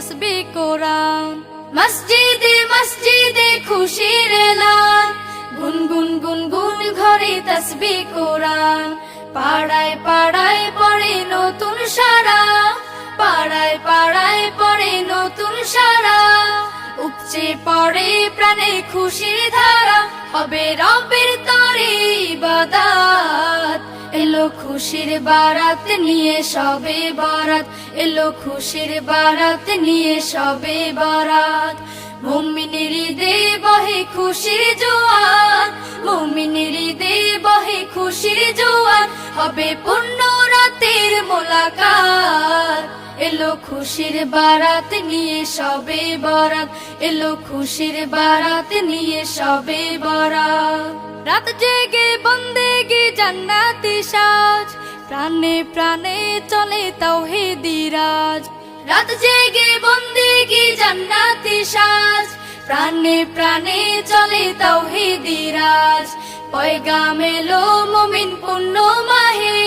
তসবি কোরআন। মসজিদে মসজিদে খুশির এলা গুনগুন গুনগুন ঘরে তসবি কোরআন। পাড়ায় পাড়ায় পড়ে নতুন সারা। পাড়ায় পাড়ায় পড়ে নতুন সারা। উপচে পড়ে প্রাণে খুশির ধারা। হবে রবের তরে এলো খুশির বারাত নিয়ে সবে বারাত। এলো খুশির বারাত নিয়ে সবে বারাত। মুমিনের দে বহে খুশির জোয়ান, মুমিনের দে বহে খুশির জোয়ান। হবে পূর্ণ রাতের মোলাকাত। এলো খুশির বারাত নিয়ে সবে বরাত। এলো খুশির বারাত নিয়ে সবে বরাত। রাত জেগে বন্দেগি জান্নাতি সাজ। প্রাণে প্রাণে চলে তাওহিদি রাজ। রাত জেগে বন্দেগি জান্নাতি সাজ। প্রাণে প্রাণে চলে তাওহিদি রাজ। পয়গাম এলো মুমিন পুণ্য মাহে।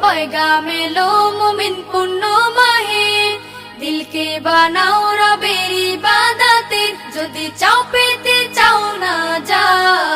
পয়গাম এলো মুমিন পুণ্য মাহে। দিলকে বানাও রবের ইবাদাতে। যদি চাও পেতে চাও না জাত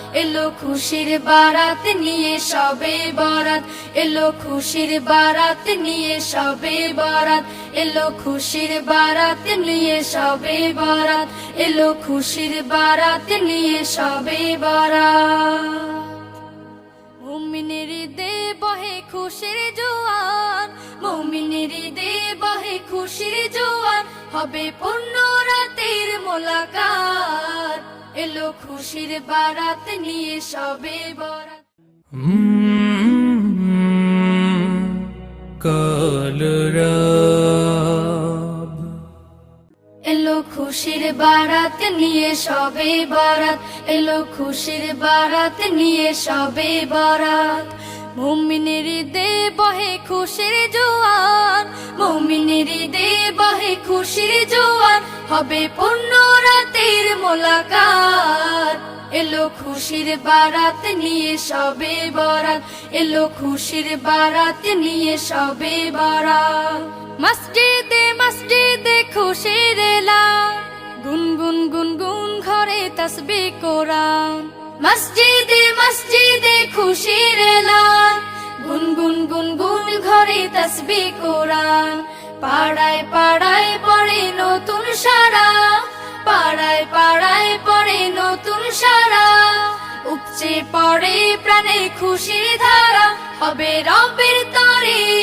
এলো খুশির বারাত নিয়ে সবে বারাত। এলো খুশির বারাত নিয়ে সবে বারাত। এলো খুশির বারাত নিয়ে সবে বারাত। এলো খুশির বারাত নিয়ে সবে বারাত। মুমিনের দে বহে খুশির জোয়ান। মুমিনের দে বহে খুশির জোয়ান। হবে পূর্ণ রাতের মোলাকাত। এলো খুশির বারাত নিয়ে সবে বরাত। এলো খুশির বারাত নিয়ে সবে বরাত। এলো খুশির বারাত নিয়ে সবে বারাত। মুমিনের দে বহে খুশির জোয়ান, মুমিনের দে বহে খুশির জোয়ান, হবে পূর্ণ রাতের মোলাকাত। এলো খুশির বারাত নিয়ে সবে বরাত, এলো খুশির বারাত নিয়ে সবে বরাত। মসজিদে মসজিদে খুশির এলা গুনগুন গুনগুন ঘরে তসবি কোরআন। মসজিদে মসজিদে খুশির এলা গুনগুন গুনগুন ঘরে তসবি কোরআন। পাড়ায় পাড়ায় পড়ে নতুন সারা। পাড়ায় পাড়ায় পড়ে নতুন সারা। উপচে পড়ে প্রাণে খুশির ধারা হবে রবের তরে।